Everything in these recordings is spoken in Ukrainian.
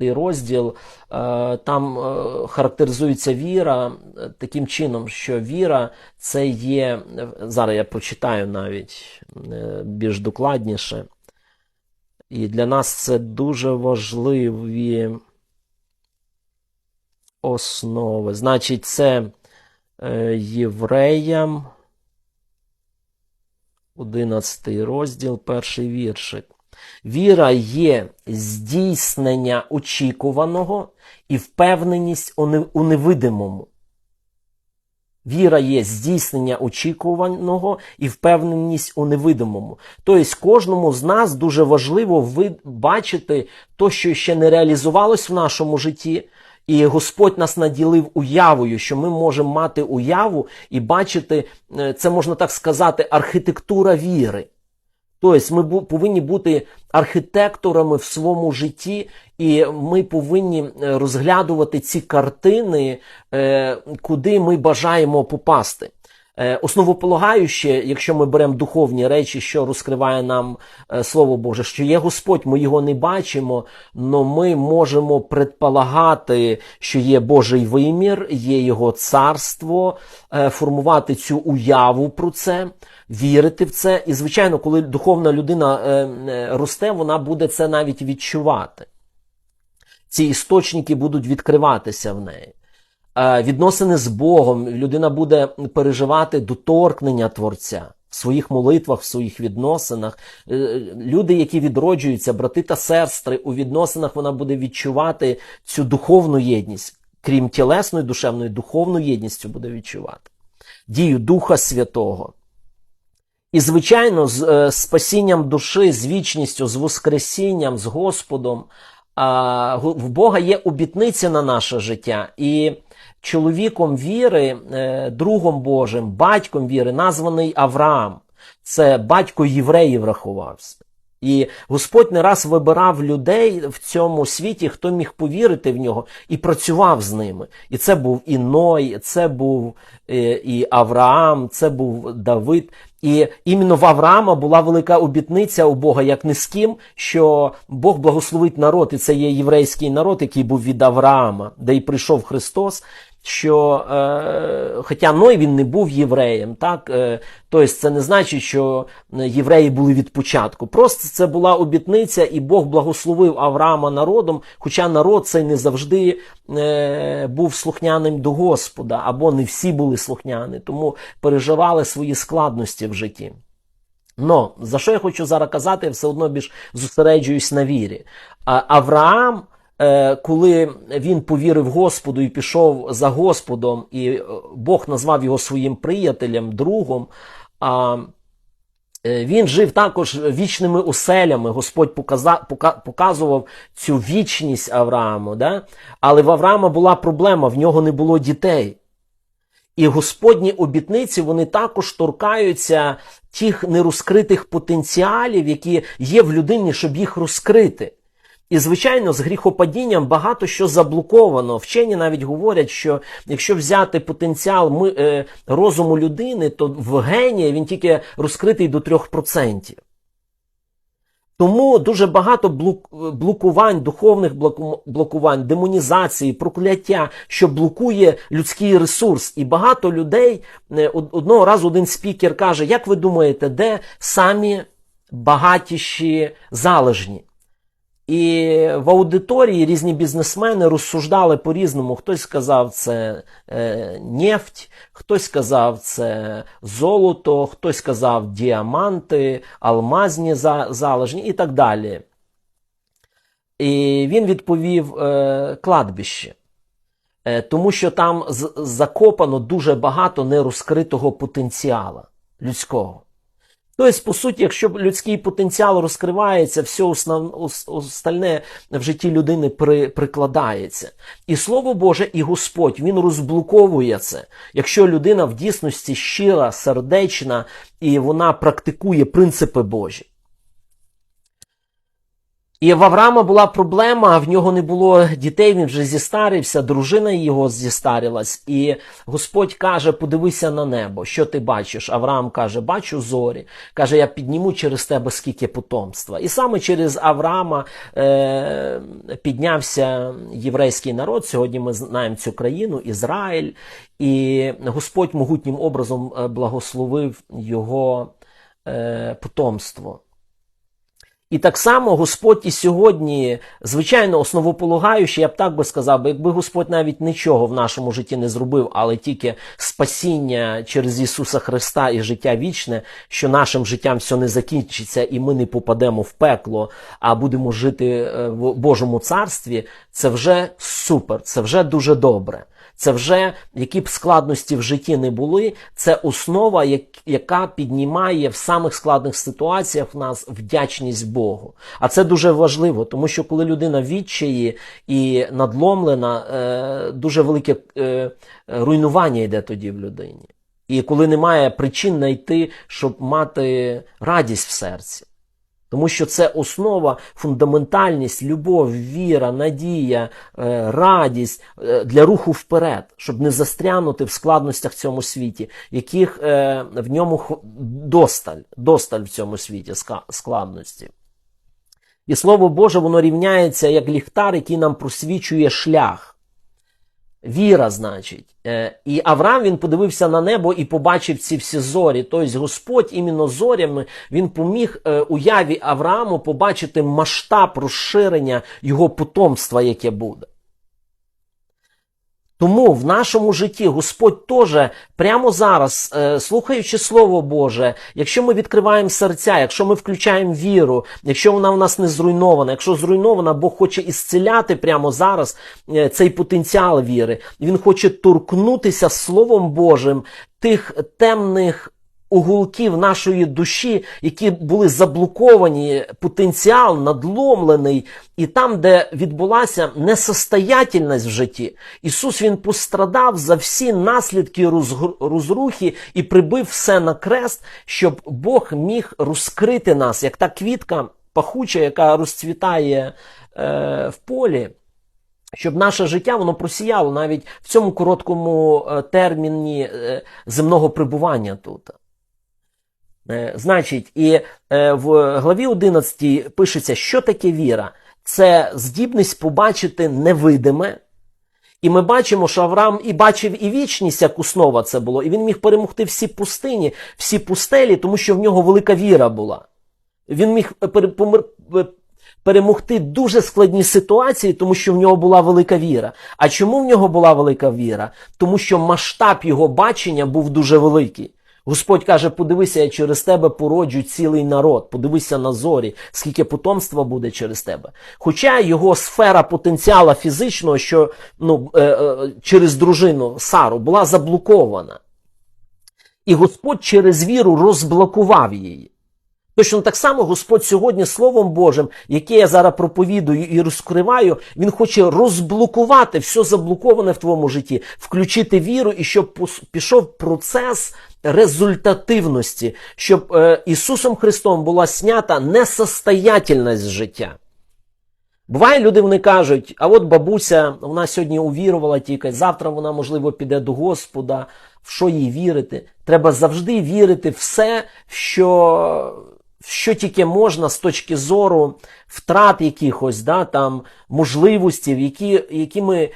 розділ, е, там е, характеризується віра е, таким чином, що віра це є, зараз я прочитаю навіть більш докладніше. І для нас це дуже важливі основи. Значить, це євреям, 11 розділ, перший віршик. Віра є здійснення очікуваного і впевненість у невидимому. Віра є здійснення очікуваного і впевненість у невидимому. Тобто кожному з нас дуже важливо бачити то, що ще не реалізувалось в нашому житті. І Господь нас наділив уявою, що ми можемо мати уяву і бачити, е, це можна так сказати, архітектура віри. Тобто ми бу- повинні бути архітекторами в своєму житті, і ми повинні е, розглядувати ці картини, е, куди ми бажаємо попасти. Е, Основополагаюче, якщо ми беремо духовні речі, що розкриває нам е, Слово Боже, що є Господь, ми його не бачимо, але ми можемо предполагати, що є Божий вимір, є Його царство, е, формувати цю уяву про це, вірити в це. І, звичайно, коли духовна людина росте, вона буде це навіть відчувати. Ці істочники будуть відкриватися в неї. Е, Відносини з Богом, людина буде переживати доторкнення Творця в своїх молитвах, в своїх відносинах. Е, Люди, які відроджуються, брати та сестри, у відносинах вона буде відчувати цю духовну єдність, крім тілесної, душевної, духовну єдність цю буде відчувати. Дію Духа Святого. І, звичайно, з е, спасінням душі, з вічністю, з Воскресінням, з Господом, в Бога є обітниця на наше життя. І чоловіком віри, е, другом Божим, батьком віри, названий Авраам. Це батько євреїв рахувався. І Господь не раз вибирав людей в цьому світі, хто міг повірити в нього і працював з ними. І це був і Ной, це був е, і Авраам, це був Давид. І іменно в Авраама була велика обітниця у Бога, як не з ким, що Бог благословить народ, і це є єврейський народ, який був від Авраама, де й прийшов Христос. Що, е, хоча Ной він не був євреєм, так е, тобто це не значить, що євреї були від початку. Просто це була обітниця, і Бог благословив Авраама народом, хоча народ цей не завжди е, був слухняним до Господа, або не всі були слухняні, тому переживали свої складності в житті. Но за що я хочу зараз казати, я все одно більш зосереджуюсь на вірі. Авраам, е, коли він повірив Господу і пішов за Господом, і е, Бог назвав його своїм приятелем, другом. а, е, він жив також вічними оселями. Господь показував цю вічність Аврааму. Да? Але в Авраама була проблема, в нього не було дітей. І Господні обітниці вони також торкаються тих нерозкритих потенціалів, які є в людині, щоб їх розкрити. І, звичайно, з гріхопадінням багато що заблоковано. Вчені навіть говорять, що якщо взяти потенціал ми, е, розуму людини, то в генія він тільки розкритий до 3%. Тому дуже багато блокувань, духовних блокувань, демонізації, прокляття, що блокує людський ресурс. І багато людей е, одного разу один спікер каже: Як ви думаєте, де самі багатіші залежні? І в аудиторії різні бізнесмени розсуждали по-різному. Хтось сказав, це е, нефть, хтось сказав, це золото, хтось сказав діаманти, алмазні за- залежні і так далі. І він відповів е, кладбище. Е, тому що там закопано дуже багато нерозкритого потенціала людського. Тобто, по суті, якщо людський потенціал розкривається, все остальне в житті людини при, прикладається. І Слово Боже, і Господь Він розблоковує це. Якщо людина в дійсності щира, сердечна і вона практикує принципи Божі. І в Авраама була проблема, в нього не було дітей, він вже зістарився, дружина його зістарилась. І Господь каже: подивися на небо, що ти бачиш? Авраам каже, бачу зорі. Каже, я підніму через тебе скільки потомства. І саме через Авраама е, піднявся єврейський народ. Сьогодні ми знаємо цю країну, Ізраїль, і Господь могутнім образом е, благословив його е, потомство. І так само Господь і сьогодні, звичайно, основополагаючи, я б так би сказав, якби Господь навіть нічого в нашому житті не зробив, але тільки спасіння через Ісуса Христа і життя вічне, що нашим життям все не закінчиться, і ми не попадемо в пекло, а будемо жити е, в Божому царстві, це вже супер, це вже дуже добре. Це вже які б складності в житті не були, це основа, яка піднімає в самих складних ситуаціях в нас вдячність Богу. А це дуже важливо, тому що коли людина відчаї і надломлена, е, дуже велике е, руйнування йде тоді в людині. І коли немає причин знайти, щоб мати радість в серці. Тому що це основа, фундаментальність, любов, віра, надія, е, радість е, для руху вперед, щоб не застрянути в складностях в цьому світі, яких е, в ньому досталь, досталь в цьому світі складності. І Слово Боже, воно рівняється як ліхтар, який нам просвічує шлях. Віра, значить. Е, І Авраам він подивився на небо і побачив ці всі зорі. Тобто Господь іменно зорями він поміг е, уяві Аврааму побачити масштаб розширення його потомства, яке буде. Тому в нашому житті Господь теж прямо зараз, е, слухаючи Слово Боже, якщо ми відкриваємо серця, якщо ми включаємо віру, якщо вона в нас не зруйнована, якщо зруйнована, Бог хоче ісцеляти прямо зараз е, цей потенціал віри. Він хоче торкнутися Словом Божим тих темних угулків нашої душі, які були заблоковані, потенціал надломлений, і там, де відбулася несостоятельність в житті, Ісус Він пострадав за всі наслідки розрухи і прибив все на крест, щоб Бог міг розкрити нас, як та квітка пахуча, яка розцвітає е, в полі щоб наше життя воно просіяло навіть в цьому короткому е, терміні е, земного прибування тут. Е, Значить, і е, в главі 11 пишеться, що таке віра? Це здібність побачити невидиме. І ми бачимо, що Авраам і бачив і вічність, як основа це було, і він міг перемогти всі пустині, всі пустелі, тому що в нього велика віра була. Він міг е, перемогти дуже складні ситуації, тому що в нього була велика віра. А чому в нього була велика віра? Тому що масштаб його бачення був дуже великий. Господь каже: подивися, я через тебе породжу цілий народ, подивися на зорі, скільки потомства буде через тебе. Хоча його сфера потенціала фізичного, що ну, е, е, через дружину Сару була заблокована. І Господь через віру розблокував її. Точно так само Господь сьогодні Словом Божим, яке я зараз проповідую і розкриваю, Він хоче розблокувати все заблоковане в твоєму житті, включити віру і щоб пішов процес результативності, щоб е, Ісусом Христом була снята несостоятельність життя. Буває, люди вони кажуть, а от бабуся, вона сьогодні увірувала тільки, завтра вона, можливо, піде до Господа, в що їй вірити. Треба завжди вірити в все, що, що тільки можна з точки зору втрат якихось, да, там, можливостів, які, які ми,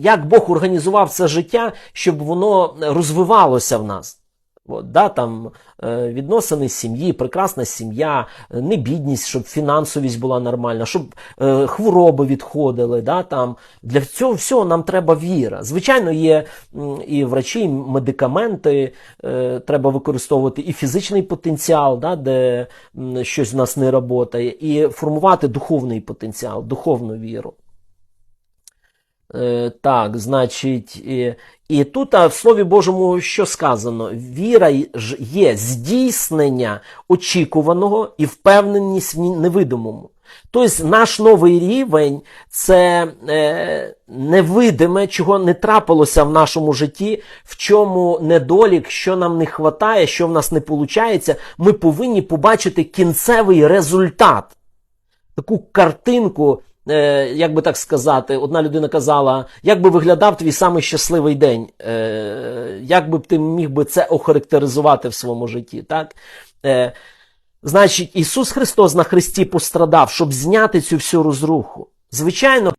як Бог організував це життя, щоб воно розвивалося в нас. От, да, там, е, відносини сім'ї, прекрасна сім'я, е, не бідність, щоб фінансовість була нормальна, щоб е, хвороби відходили. Да, там. Для цього всього нам треба віра. Звичайно, є і врачі, і медикаменти, е, треба використовувати і фізичний потенціал, да, де щось в нас не працює, і формувати духовний потенціал, духовну віру. Е, так, значить, і, і тут а, в Слові Божому що сказано? Віра ж є здійснення очікуваного і впевненість в невидимому. Тобто наш новий рівень це е, невидиме, чого не трапилося в нашому житті, в чому недолік, що нам не вистачає, що в нас не виходить. Ми повинні побачити кінцевий результат. таку картинку, е, як би так сказати, одна людина казала, як би виглядав твій самий щасливий день, е, як би ти міг би це охарактеризувати в своєму житті. Так? Е, значить, Ісус Христос на Христі пострадав, щоб зняти цю всю розруху. Звичайно,